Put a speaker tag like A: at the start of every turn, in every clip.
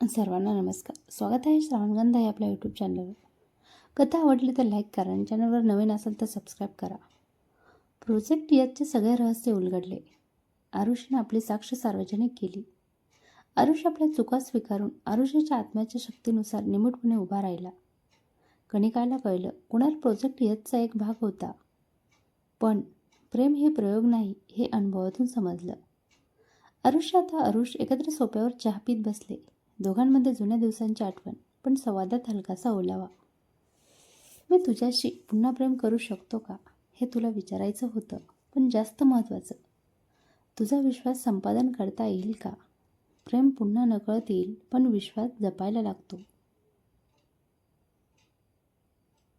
A: सर्वांना नमस्कार. स्वागत आहे श्रावणगंध आहे आपल्या यूट्यूब चॅनलवर कथा आवडली तर लाईक करा आणि चॅनलवर नवीन असेल तर सबस्क्राईब करा. प्रोजेक्ट यशचे सगळे रहस्य उलगडले. आरुषने आपली साक्ष सार्वजनिक केली. आरुष आपल्या चुका स्वीकारून आरुषाच्या आत्म्याच्या शक्तीनुसार निमूटपणे उभा राहिला. कणिकाला कळलं कुणाल प्रोजेक्ट यशचा एक भाग होता. पण प्रेम हे प्रयोग नाही हे अनुभवातून समजलं. आरुष आता आरुष एकत्र सोप्यावर चहा पीत बसले. दोघांमध्ये जुन्या दिवसांची आठवण पण संवादात हलकासा ओलावा. मी तुझ्याशी पुन्हा प्रेम करू शकतो का? हे तुला विचारायचं होतं पण जास्त महत्त्वाचं. तुझा विश्वास संपादन करता येईल का? प्रेम पुन्हा नकळत येईल पण विश्वास जपायला लागतो.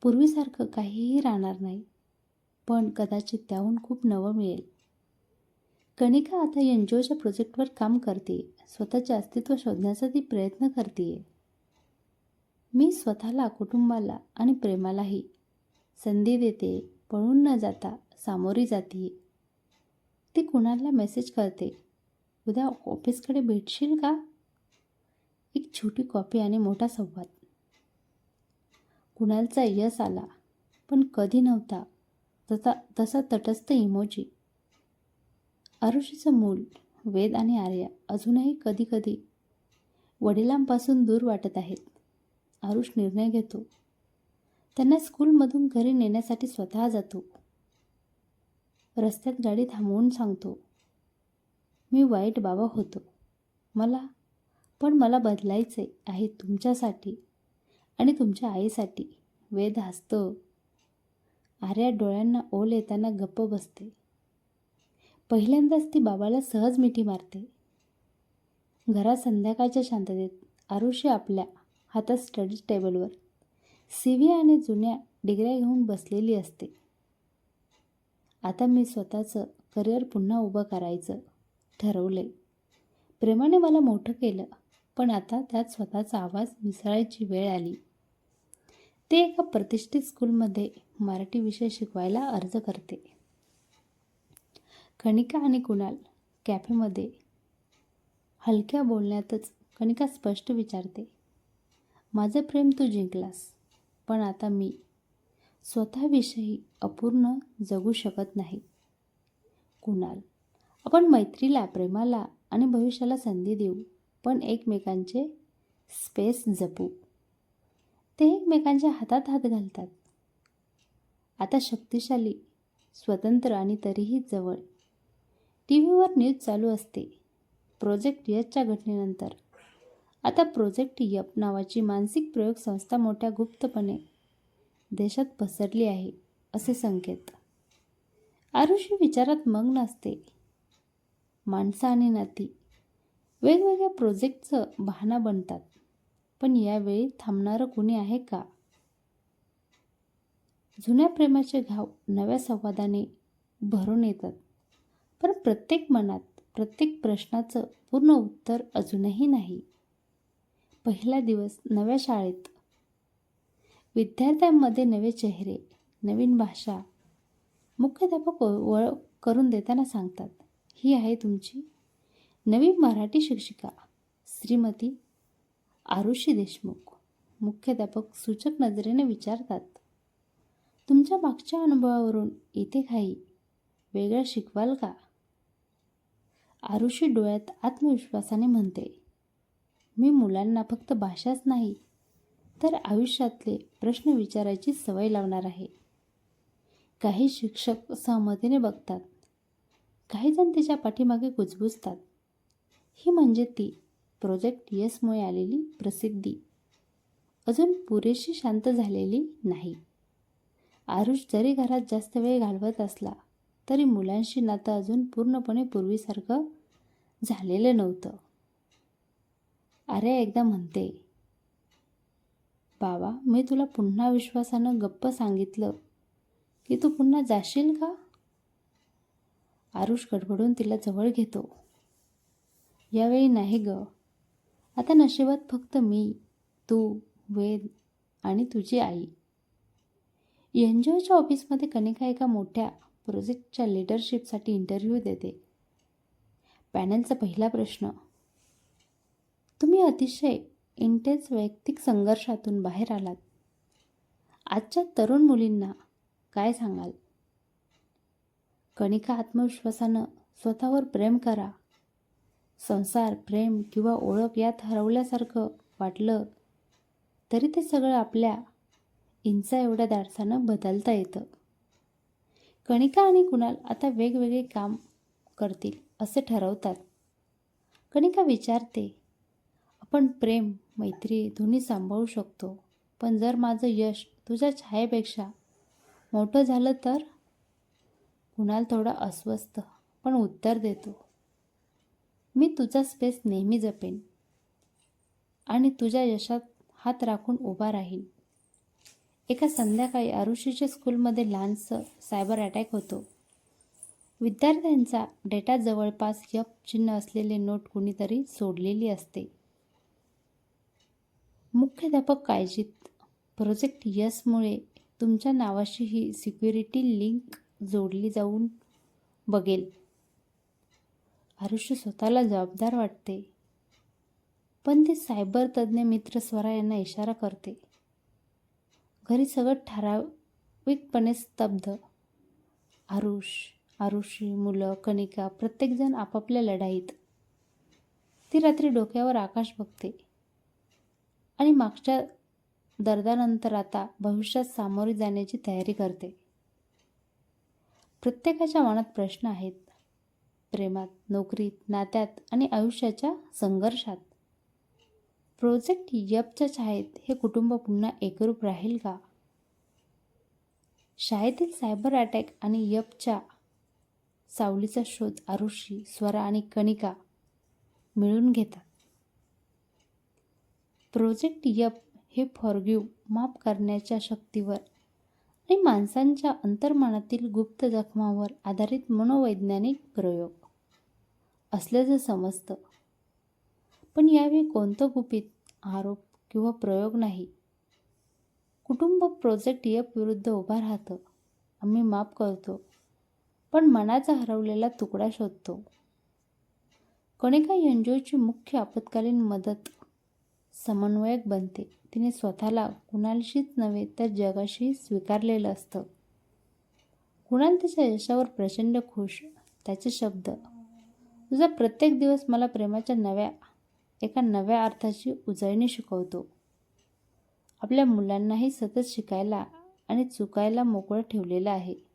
A: पूर्वीसारखं काहीही राहणार नाही पण कदाचित त्याहून खूप नवं मिळेल. कणिका आता एन जी ओच्या प्रोजेक्टवर काम करते स्वतःचे अस्तित्व शोधण्याचा ती प्रयत्न करते. मी स्वतःला कुटुंबाला आणि प्रेमालाही संधी देते पळून न जाता सामोरी जाते. ती कुणाला मेसेज करते? उद्या ऑफिसकडे भेटशील का? एक छोटी कॉपी आणि मोठा संवाद. कुणालचा यश आला पण कधी नव्हता. तसा तसा तटस्थ इमोजी. आरुषीचं मूल वेद आणि आर्या अजूनही कधीकधी वडिलांपासून दूर वाटत आहेत. आरुष निर्णय घेतो. त्यांना स्कूलमधून घरी नेण्यासाठी स्वतः जातो. रस्त्यात गाडी थांबवून सांगतो मी वाईट बाबा होतो. मला पण मला बदलायचे आहे तुमच्यासाठी आणि तुमच्या आईसाठी. वेद हसतो. आर्या डोळ्यांना ओल येताना गप्प बसते. पहिल्यांदाच ती बाबाला सहज मिठी मारते. घरात संध्याकाळच्या शांततेत आरुषी आपल्या हातात स्टडी टेबलवर सी व्ही आणि जुन्या डिग्र्या घेऊन बसलेली असते. आता मी स्वतःचं करिअर पुन्हा उभं करायचं ठरवलंय. प्रेमाने मला मोठं केलं पण आता त्यात स्वतःचा आवाज मिसळायची वेळ आली. ते एका प्रतिष्ठित स्कूलमध्ये मराठी विषय शिकवायला अर्ज करते. कणिका आणि कुणाल कॅफेमध्ये हलक्या बोलण्यातच कणिका स्पष्ट विचारते. माझं प्रेम तू जिंकलास पण आता मी स्वतःविषयी अपूर्ण जगू शकत नाही. कुणाल आपण मैत्रीला प्रेमाला आणि भविष्याला संधी देऊ पण एकमेकांचे स्पेस जपू. ते एकमेकांच्या हातात हात घालतात. आता शक्तिशाली स्वतंत्र आणि तरीही जवळ टी व्हीवर न्यूज चालू असते. प्रोजेक्ट यशच्या घटनेनंतर. आता प्रोजेक्ट यप नावाची मानसिक प्रयोग संस्था मोठ्या गुप्तपणे देशात पसरली आहे असे संकेत. आरुषी विचारात मग्न असते. माणसं आणि नाती. वेगवेगळ्या प्रोजेक्टचं बहाणा बनतात. पण यावेळी थांबणारं कुणी आहे का? जुन्या प्रेमाचे घाव नव्या संवादाने भरून येतात. पण प्रत्येक मनात प्रत्येक प्रश्नाचं पूर्ण उत्तर अजूनही नाही. पहिला दिवस नव्या शाळेत. विद्यार्थ्यांमध्ये नवे चेहरे नवीन भाषा मुख्याध्यापक ओळख करून देताना सांगतात ही आहे तुमची नवी मराठी शिक्षिका श्रीमती आरुषी देशमुख. मुख्याध्यापक सूचक नजरेने विचारतात तुमच्या मागच्या अनुभवावरून इथे काही वेगळं शिकवाल का? आरुषी डोळ्यात आत्मविश्वासाने म्हणते मी मुलांना फक्त भाषाच नाही तर आयुष्यातले प्रश्न विचारायची सवय लावणार आहे. काही शिक्षक सहमतीने बघतात. काही जण तिच्या पाठीमागे कुजबुजतात. ही म्हणजे ती प्रोजेक्ट यशमुळे आलेली प्रसिद्धी. अजून पुरेशी शांत झालेली नाही. आरुष जरी घरात जास्त वेळ घालवत असला तरी मुलांशी नातं अजून पूर्णपणे पूर्वीसारखं झालेलं नव्हतं. अरे एकदा म्हणते. बाबा मी तुला पुन्हा विश्वासानं गप्प सांगितलं की तू पुन्हा जाशील का? आरुष गडबडून तिला जवळ घेतो. यावेळी नाही ग. आता नशिबात फक्त मी तू वेद आणि तुझी आई. एन जी ओच्या ऑफिसमध्ये कनिका एका मोठ्या प्रोजेक्टच्या लिडरशिपसाठी इंटरव्ह्यू देते. पॅनलचा पहिला प्रश्न. तुम्ही अतिशय इंटेन्स वैयक्तिक संघर्षातून बाहेर आलात. आजच्या तरुण मुलींना काय सांगाल? कणिका आत्मविश्वासानं स्वतःवर प्रेम करा. संसार प्रेम किंवा ओळख यात हरवल्यासारखं वाटलं तरी ते सगळं आपल्या इंचा एवढ्या दारसानं बदलता येतं. कणिका आणि कुणाल आता वेगवेगळे काम करतील. असे ठरवतात. कणिका विचारते आपण प्रेम मैत्री दोन्ही सांभाळू शकतो पण जर माझं यश तुझ्या छायेपेक्षा मोठं झालं तर? कुणाल थोडा अस्वस्थ पण उत्तर देतो मी तुझा स्पेस नेहमी जपेन आणि तुझ्या यशात हात राखून उभा राहीन. एका संध्याकाळी आरुषीच्या स्कूलमध्ये लहानसं सायबर अटॅक होतो. विद्यार्थ्यांचा डेटा जवळपास यप चिन्ह असलेले नोट कुणीतरी सोडलेली असते. मुख्याध्यापक काळजीत प्रोजेक्ट यसमुळे तुमच्या नावाशी ही सिक्युरिटी लिंक जोडली जाऊन बघेल. आरुष्य स्वतःला जबाबदार वाटते. पण ते सायबर तज्ज्ञ मित्र स्वरा यांना इशारा करते. घरी सगळं ठराविकपणे स्तब्ध. आरुष आरुषी मुलं कणिका प्रत्येकजण आपापल्या लढाईत. ती रात्री डोक्यावर आकाश बघते. आणि मागच्या दर्दानंतर आता भविष्यात सामोरी जाण्याची तयारी करते. प्रत्येकाच्या मनात प्रश्न आहेत. प्रेमात नोकरीत नात्यात आणि आयुष्याच्या संघर्षात. प्रोजेक्ट यपच्या छायेत हे कुटुंब पुन्हा एकरूप राहील का? शाळेतील सायबर अटॅक आणि यपच्या सावलीचा शोध आरुषी स्वरा आणि कणिका मिळून घेतात. प्रोजेक्ट यप हे फॉरग्यू माफ करण्याच्या शक्तीवर आणि माणसांच्या अंतर्मनातील गुप्त जखमावर आधारित मनोवैज्ञानिक प्रयोग. असल्याचं समजतं. पण यावेळी कोणतं गुपित आरोप किंवा प्रयोग नाही. कुटुंब प्रोजेक्ट यप विरुद्ध उभा राहतं. आम्ही माफ करतो. पण मनाचा हरवलेला तुकडा शोधतो. कणिका एनजीओची मुख्य आपत्कालीन मदत समन्वयक बनते. तिने स्वतःला कुणालशीच नव्हे तर जगाशी स्वीकारलेलं असतं. कुणाल तिच्या यशावर प्रचंड खुश. त्याचे शब्द तुझा प्रत्येक दिवस मला प्रेमाच्या नव्या एका नव्या अर्थाची उजळणी शिकवतो. आपल्या मुलांनाही सतत शिकायला आणि चुकायला मोकळं ठेवलेलं आहे.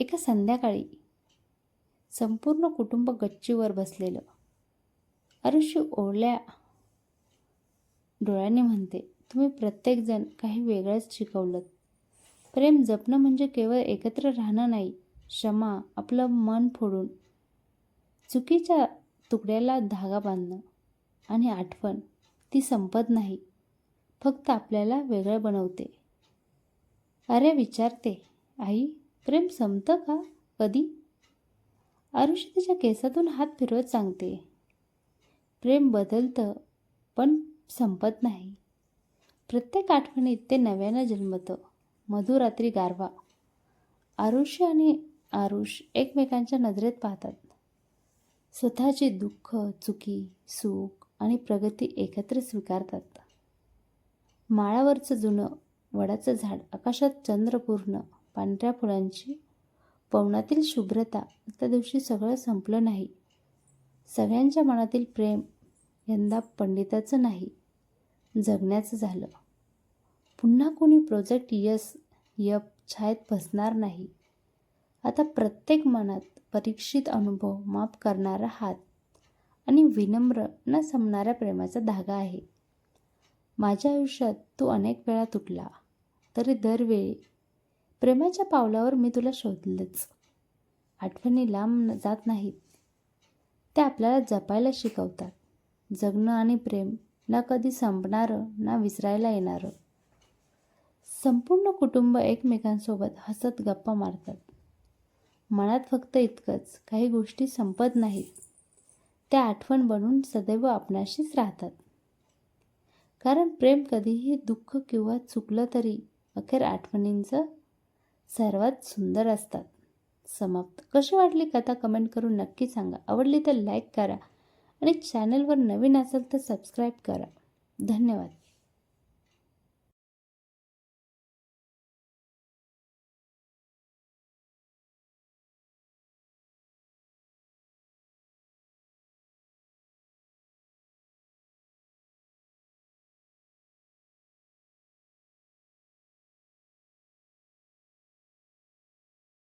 A: एका संध्याकाळी संपूर्ण कुटुंब गच्चीवर बसलेलं. आरुष्य ओढल्या डोळ्यांनी म्हणते तुम्ही प्रत्येकजण काही वेगळंच शिकवलं प्रेम जपणं म्हणजे केवळ एकत्र राहणं नाही क्षमा आपलं मन फोडून चुकीच्या तुकड्याला धागा बांधणं आणि आठवण ती संपत नाही फक्त आपल्याला वेगळं बनवते. अरे विचारते आई प्रेम संपतं का? कधी? आरुषी तिच्या केसातून हात फिरवत सांगते. प्रेम बदलतं पण संपत नाही. प्रत्येक आठवणीत ते नव्यानं जन्मतं. मधुरात्री गारवा. आरुषी आणि आरुष एकमेकांच्या नजरेत पाहतात. स्वतःचे दुःख चुकी सुख आणि प्रगती एकत्र स्वीकारतात. माळावरचं जुनं वडाचं झाड आकाशात चंद्रपूर्ण पांढऱ्या फुलांची. पवनातील शुभ्रता त्या दिवशी सगळं संपलं नाही. सगळ्यांच्या मनातील प्रेम यंदा पंडिताचं नाही जगण्याचं झालं. पुन्हा कोणी प्रोजेक्ट यस यप छायेत बसणार नाही. आता प्रत्येक मनात परीक्षित अनुभव माफ करणारा हात आणि विनम्र न संपणाऱ्या प्रेमाचा धागा आहे. माझ्या आयुष्यात तो अनेक वेळा तुटला तरी दरवेळी प्रेमाच्या पावलावर मी तुला शोधलंच. आठवणी लांब जात नाहीत. त्या आपल्याला जपायला शिकवतात. जगणं आणि प्रेम ना कधी संपणारं ना विसरायला येणारं. संपूर्ण कुटुंब एकमेकांसोबत हसत गप्पा मारतात. मनात फक्त इतकंच काही गोष्टी संपत नाहीत. त्या आठवण बनून सदैव आपणाशीच राहतात. कारण प्रेम कधीही दुःख किंवा चुकलं तरी अखेर आठवणींचं सर्वात सुंदर असतात. समाप्त. कशी वाटली कथा कमेंट करून नक्की सांगा. आवडली तर लाईक करा आणि चॅनलवर नवीन असेल तर सबस्क्राईब करा. धन्यवाद.